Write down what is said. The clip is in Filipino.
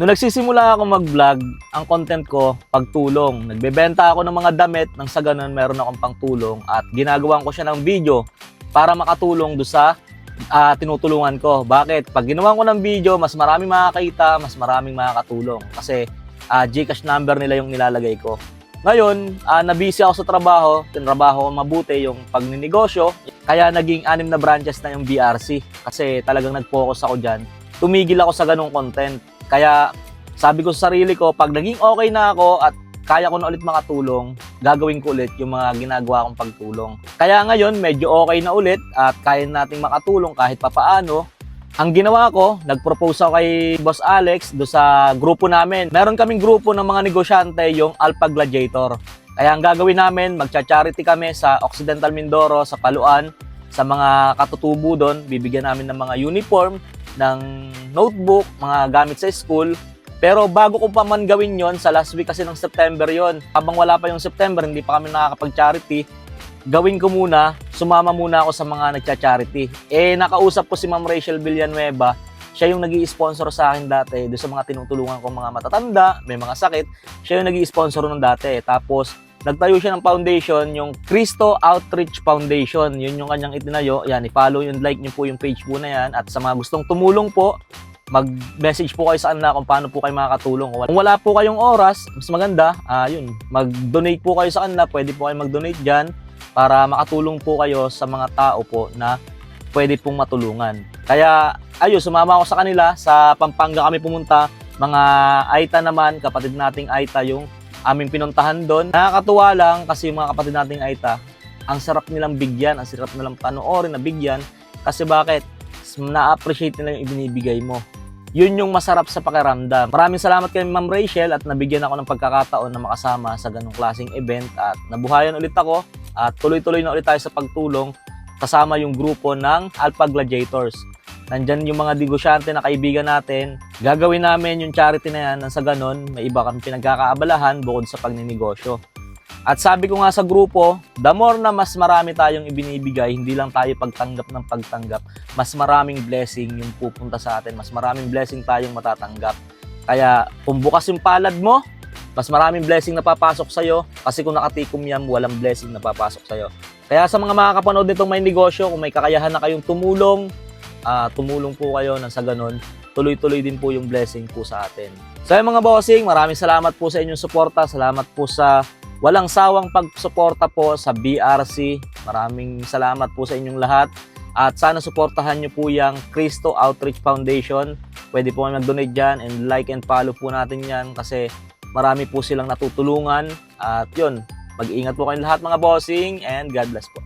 Nung nagsisimula ako mag-vlog, ang content ko, pagtulong. Nagbebenta ako ng mga damit, nang sa ganun meron akong pangtulong at ginagawan ko siya ng video para makatulong do sa ah, tinutulungan ko. Bakit? Pag ginawan ko ng video, mas maraming makakita, mas maraming makakatulong. Kasi ah, Gcash number nila yung nilalagay ko. Ngayon, ah, nabisi ako sa trabaho, tinrabaho ko mabuti yung pagninegosyo, kaya naging anim na branches na yung BRC kasi talagang nag-focus ako dyan. Tumigil ako sa ganong content. Kaya sabi ko sa sarili ko, pag naging okay na ako at kaya ko na ulit makatulong, gagawin ko ulit yung mga ginagawa kong pagtulong. Kaya ngayon, medyo okay na ulit at kaya nating makatulong kahit papaano. Ang ginawa ko, nag-propose ako kay Boss Alex do sa grupo namin. Meron kaming grupo ng mga negosyante, yung Alpha Gladiator. Kaya ang gagawin namin, magcha-charity kami sa Occidental Mindoro, sa Paluan, sa mga katutubo doon. Bibigyan namin ng mga uniform, ng notebook, mga gamit sa school. Pero bago ko pa man gawin yon sa last week kasi ng September yon. Habang wala pa yung September, hindi pa kami nakakapag-charity. Gawin ko muna, sumama muna ako sa mga nagcha-charity. Eh, nakausap ko si Ma'am Rachel Villanueva. Siya yung nag sponsor sa akin dati doon sa mga tinutulungan kong mga matatanda, may mga sakit. Siya yung nag sponsor nung dati. Tapos, nagtayo siya ng foundation, yung Cristo Outreach Foundation. Yun yung kanyang itinayo. Yan, i-follow yung like niyo po yung page po na yan. At sa mga gustong tumulong po, mag-message po kayo sa kanila kung paano po kayo makakatulong. Kung wala po kayong oras, mas maganda, ah yun, mag-donate po kayo sa kanila. Pwede po kayo mag-donate dyan para makatulong po kayo sa mga tao po na pwede pong matulungan. Kaya, ayun, sumama ako sa kanila. Sa Pampanga kami pumunta. Mga Aita naman, kapatid nating Aita yung aming pinuntahan doon. Nakakatuwa lang kasi yung mga kapatid nating Aita, ang sarap nilang bigyan, ang sarap nilang panoorin na bigyan. Kasi bakit? Na-appreciate nila yung ibinibigay mo. Yun yung masarap sa pakiramdam. Maraming salamat kay Ma'am Rachel at nabigyan ako ng pagkakataon na makasama sa ganong klaseng event at nabuhayan ulit ako at tuloy-tuloy na ulit tayo sa pagtulong kasama yung grupo ng Alpha Gladiators. Nandyan yung mga negosyante na kaibigan natin. Gagawin namin yung charity na yan nang sa ganon, may iba kami pinagkakaabalahan bukod sa pagninegosyo. At sabi ko nga sa grupo, the more na mas marami tayong ibinibigay, hindi lang tayo pagtanggap ng pagtanggap, mas maraming blessing yung pupunta sa atin, mas maraming blessing tayong matatanggap. Kaya kung bukas yung palad mo, mas maraming blessing na papasok sa'yo kasi kung nakatikom yan, walang blessing na papasok sa'yo. Kaya sa mga makakapanood nitong may negosyo, kung may kakayahan na kayong tumulong, ah, tumulong po kayo nang sa ganun, tuloy-tuloy din po yung blessing po sa atin. So yung mga bossing, maraming salamat po sa inyong suporta. Salamat po sa walang sawang pagsuporta po sa BRC. Maraming salamat po sa inyong lahat. At sana suportahan nyo po yung Cristo Outreach Foundation. Pwede po kayo mag-donate dyan and like and follow po natin yan kasi marami po silang natutulungan. At yun, mag-ingat po kayong lahat mga bossing and God bless po.